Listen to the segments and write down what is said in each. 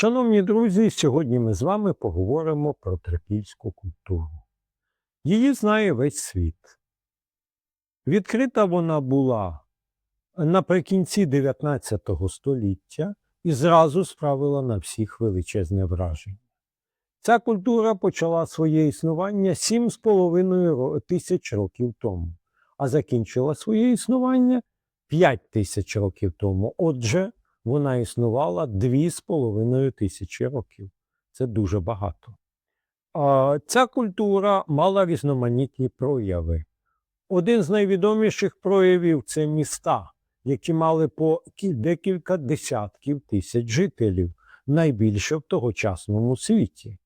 Шановні друзі, сьогодні ми з вами поговоримо про трипільську культуру. Її знає весь світ. Відкрита вона була наприкінці 19 століття і зразу справила на всіх величезне враження. Ця культура почала своє існування 7,5 ро- тисяч років тому, а закінчила своє існування 5 тисяч років тому. Отже, вона існувала 2,5 тисячі років. Це дуже багато. Ця культура мала різноманітні прояви. Один з найвідоміших проявів це міста, які мали по декілька десятків тисяч жителів, найбільше в тогочасному світі.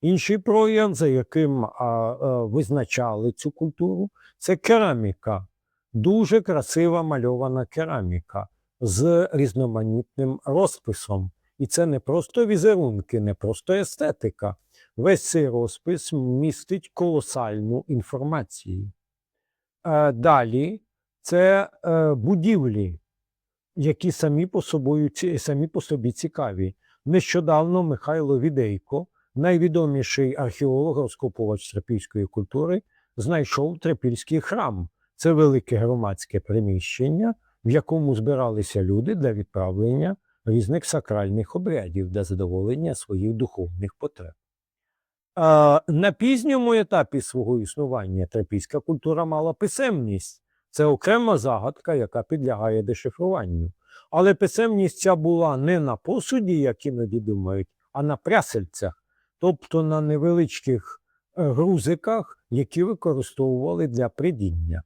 Інший прояв, за яким а, а, визначали цю культуру, це кераміка. Дуже красива мальована кераміка з різноманітним розписом. І це не просто візерунки, не просто естетика. Весь цей розпис містить колосальну інформацію. Е, Далі це е, будівлі, які самі по, собою, самі по собі цікаві. Нещодавно Михайло Відейко, найвідоміший археолог розкопувач трипільської культури, знайшов трипільський храм. Це велике громадське приміщення, в якому збиралися люди для відправлення різних сакральних обрядів для задоволення своїх духовних потреб. На пізньому етапі свого існування трипільська культура мала писемність. Це окрема загадка, яка підлягає дешифруванню. Але писемність ця була не на посуді, як іноді думають, а на прясельцях, тобто на невеличких е, грузиках, які використовували для придіння.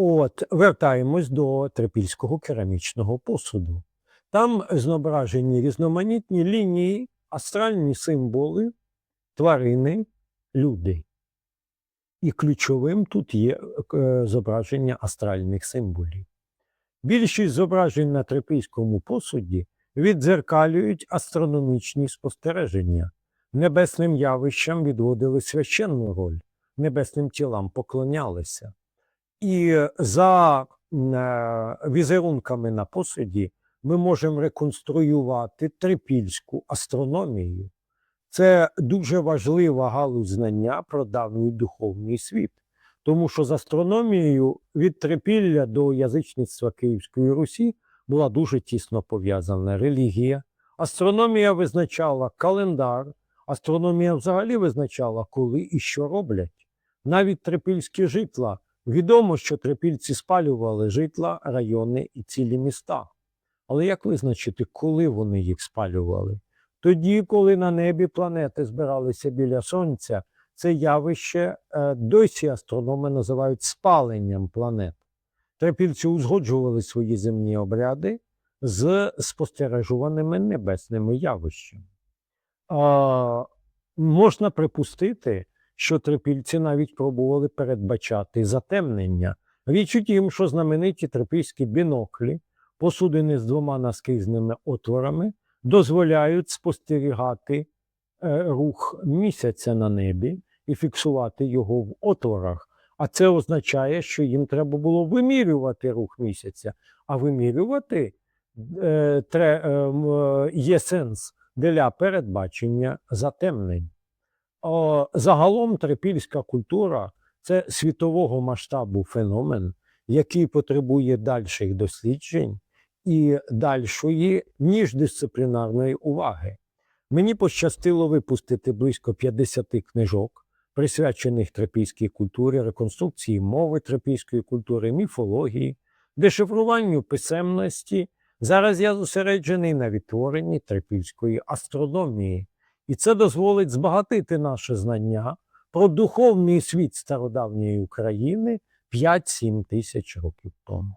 От, вертаємось до трипільського керамічного посуду. Там зображені різноманітні лінії, астральні символи, тварини, люди. І ключовим тут є е, зображення астральних символів. Більшість зображень на трипільському посуді віддзеркалюють астрономічні спостереження. Небесним явищам відводили священну роль, небесним тілам поклонялися. І за е, візерунками на посуді ми можемо реконструювати трипільську астрономію. Це дуже важлива галузь знання про давній духовний світ. Тому що з астрономією від трипілля до язичництва Київської Русі була дуже тісно пов'язана релігія. Астрономія визначала календар, астрономія взагалі визначала, коли і що роблять. Навіть трипільські житла. Відомо, що трипільці спалювали житла, райони і цілі міста. Але як визначити, коли вони їх спалювали? Тоді, коли на небі планети збиралися біля Сонця, це явище е, досі астрономи називають спаленням планет. Трипільці узгоджували свої земні обряди з спостережуваними небесними явищами. А, можна припустити, що трипільці навіть пробували передбачати затемнення. Річ у тім, що знамениті трипільські біноклі, посудини з двома наскрізними отворами, дозволяють спостерігати е, рух місяця на небі і фіксувати його в отворах. А це означає, що їм треба було вимірювати рух місяця. А вимірювати е, тре, е, є сенс для передбачення затемнень. О, загалом трипільська культура це світового масштабу феномен, який потребує дальших досліджень і дальшої міждисциплінарної уваги. Мені пощастило випустити близько 50 книжок, присвячених трипільській культурі, реконструкції мови трипільської культури, міфології, дешифруванню писемності. Зараз я зосереджений на відтворенні трипільської астрономії. І це дозволить збагатити наше знання про духовний світ стародавньої України 5-7 тисяч років тому.